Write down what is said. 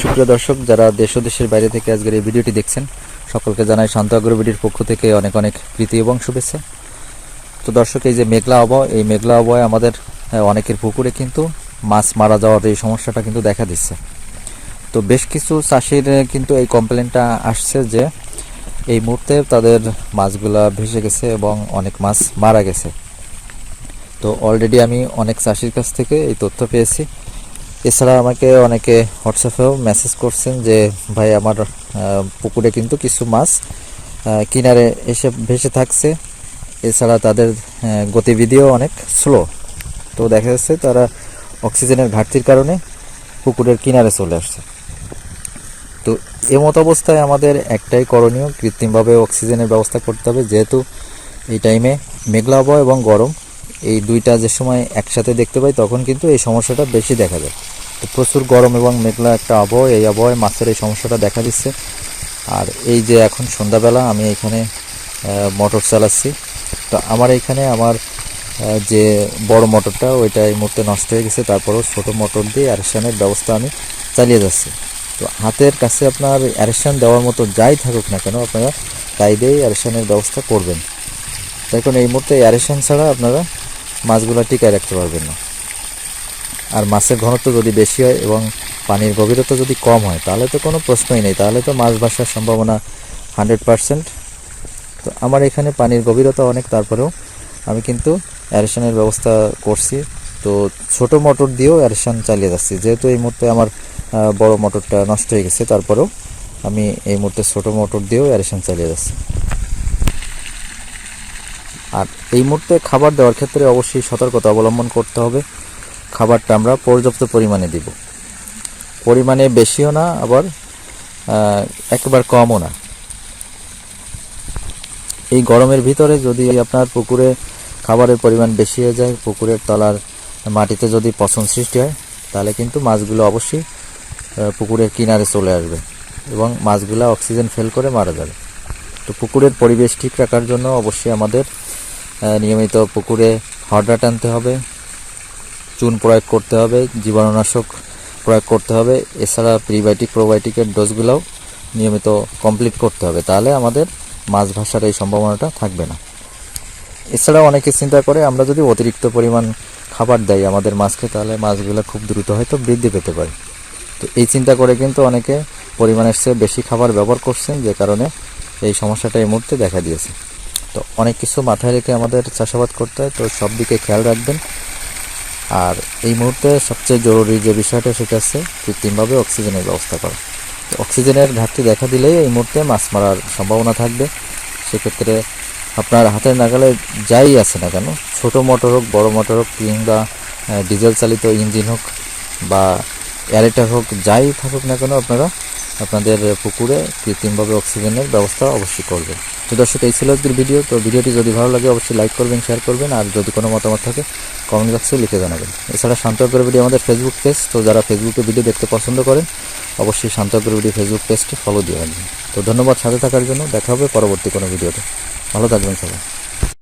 সুপ্রিয় দর্শক, যারা দেশ ও দেশের বাইরে থেকে আজকের এই ভিডিওটি দেখছেন, সকলকে জানাই শান্ত আগ্রবিডির পক্ষ থেকে অনেক অনেক প্রীতি এবং শুভেচ্ছা। তো দর্শক, এই যে মেঘলা আবহাওয়া, এই মেঘলা আবহাওয়ায় আমাদের অনেকের পুকুরে কিন্তু মাছ মারা যাওয়ার এই সমস্যাটা কিন্তু দেখা দিচ্ছে। তো বেশ কিছু চাষির কিন্তু এই কমপ্লেনটা আসছে যে এই মুহূর্তে তাদের মাছগুলা ভেসে গেছে এবং অনেক মাছ মারা গেছে। তো অলরেডি আমি অনেক চাষির কাছ থেকে এই তথ্য পেয়েছি। এছাড়া আমাকে অনেকে হোয়াটসঅ্যাপেও মেসেজ করছেন যে, ভাই, আমার পুকুরে কিন্তু কিছু মাছ কিনারে এসে ভেসে থাকছে। এছাড়া তাদের গতিবিধিও অনেক স্লো তো দেখা যাচ্ছে তারা অক্সিজেনের ঘাটতির কারণে পুকুরের কিনারে চলে আসছে। তো এমত অবস্থায় আমাদের একটাই করণীয়, কৃত্রিমভাবে অক্সিজেনের ব্যবস্থা করতে হবে। যেহেতু এই টাইমে মেঘলা আবহাওয়া এবং গরম, এই দুইটা যে সময় একসাথে দেখতে পাই, তখন কিন্তু এই সমস্যাটা বেশি দেখা যায়। তো প্রচুর গরম এবং মেঘলা একটা আবহাওয়া, এই আবহাওয়ায় মাছের এই সমস্যাটা দেখা দিচ্ছে। আর এই যে এখন সন্ধ্যাবেলা আমি এখানে মোটর চালাচ্ছি। তো আমার এখানে আমার যে বড় মোটরটা, ওইটা এই মুহূর্তে নষ্ট হয়ে গেছে। তারপরেও ছোট মোটর দিয়ে অ্যারেশনের ব্যবস্থা আমি চালিয়ে যাচ্ছি। তো হাতের কাছে আপনার অ্যারেশন দেওয়ার মতো যাই থাকুক না কেন, আপনারা তাই দিয়েই অ্যারেশনের ব্যবস্থা করবেন। দেখুন, এই মুহূর্তে অ্যারেশন ছাড়া আপনারা মাছগুলো টিকায় রাখতে পারবেন না। আর মাছের ঘনত্ব যদি বেশি হয় এবং পানির গভীরতা যদি কম হয়, তাহলে তো কোনো প্রশ্নই নেই। তাহলে তো মাছ বাসার সম্ভাবনা হান্ড্রেড পারসেন্ট। তো আমার এখানে পানির গভীরতা অনেক, তারপরেও আমি কিন্তু অ্যারেশনের ব্যবস্থা করছি। তো ছোট মোটর দিয়েও অ্যারেশন চালিয়ে যাচ্ছি। যেহেতু এই মুহূর্তে আমার বড় মোটরটা নষ্ট হয়ে গেছে, তারপরেও আমি এই মুহূর্তে ছোট মোটর দিয়েও অ্যারেশন চালিয়ে যাচ্ছি। আর এই মুহূর্তে খাবার দেওয়ার ক্ষেত্রে অবশ্যই সতর্কতা অবলম্বন করতে হবে। খাবারটা আমরা পর্যাপ্ত পরিমাণে দিব। পরিমাণে বেশিও না, আবার একেবারে কমও না। এই গরমের ভিতরে যদি আপনার পুকুরে খাবারের পরিমাণ বেশি হয়ে যায়, পুকুরের তলার মাটিতে যদি পচন সৃষ্টি হয়, তাহলে কিন্তু মাছগুলো অবশ্যই পুকুরের কিনারে চলে আসবে এবং মাছগুলো অক্সিজেন ফেল করে মারা যাবে। তো পুকুরের পরিবেশ ঠিক রাখার জন্য অবশ্যই আমাদের নিয়মিত পুকুরে হরডা টানতে হবে চুন প্রয়োগ করতে হবে, জীবাণুনাশক প্রয়োগ করতে হবে, এছাড়া প্রিবায়োটিক প্রোবায়োটিকের ডোজগুলোও নিয়মিত কমপ্লিট করতে হবে। তাহলে আমাদের মাছ ভাসার এই সম্ভাবনাটা থাকবে না। এছাড়াও অনেকে চিন্তা করে, আমরা যদি অতিরিক্ত পরিমাণ খাবার দেয় আমাদের মাছকে, তাহলে মাছগুলো খুব দ্রুত হয়তো বৃদ্ধি পেতে পারে। তো এই চিন্তা করে কিন্তু অনেকে পরিমাণের চেয়ে বেশি খাবার ব্যবহার করছেন, যে কারণে এই সমস্যাটা এই মুহূর্তে দেখা দিয়েছে। তো অনেক কিছু মাথায় রেখে আমাদের চাষাবাদ করতে হয়, তো সব দিকে খেয়াল রাখবেন। আর এই মুহূর্তে সবচেয়ে জরুরি যে বিষয়টা সেটা হচ্ছে কৃত্রিমভাবে অক্সিজেনের ব্যবস্থা করা। অক্সিজেনের ঘাটতি দেখা দিলেই এই মুহূর্তে মাছ মারার সম্ভাবনা থাকবে। সেক্ষেত্রে আপনার হাতের নাগালে যাই আছে না কেন, ছোট মোটর হোক, বড় মোটর হোক, কিংবা ডিজেল চালিত ইঞ্জিন হোক বা অ্যারেটার হোক, যাই থাকুক না কেন আপনারা আপনাদের পুকুরে কৃত্রিমভাবে অক্সিজেনের ব্যবস্থা অবশ্যই করবেন। তো দর্শক, এই ছিল আজকের ভিডিও। তো ভিডিওটি যদি ভালো লাগে, অবশ্যই লাইক করবেন শেয়ার করবেন, আর যদি কোনো মতামত থাকে কমেন্ট বক্সে লিখে জানাবেন। এছাড়া শান্ত ভিডিও আমাদের ফেসবুক পেজ তো যারা ফেসবুকে ভিডিও দেখতে পছন্দ করেন, অবশ্যই শান্ত ভিডিও ফেসবুক পেজটি ফলো দিয়ে রাখবেন। তো ধন্যবাদ সাথে থাকার জন্য। দেখা হবে পরবর্তী কোনো ভিডিওতে ভালো থাকবেন সবাই।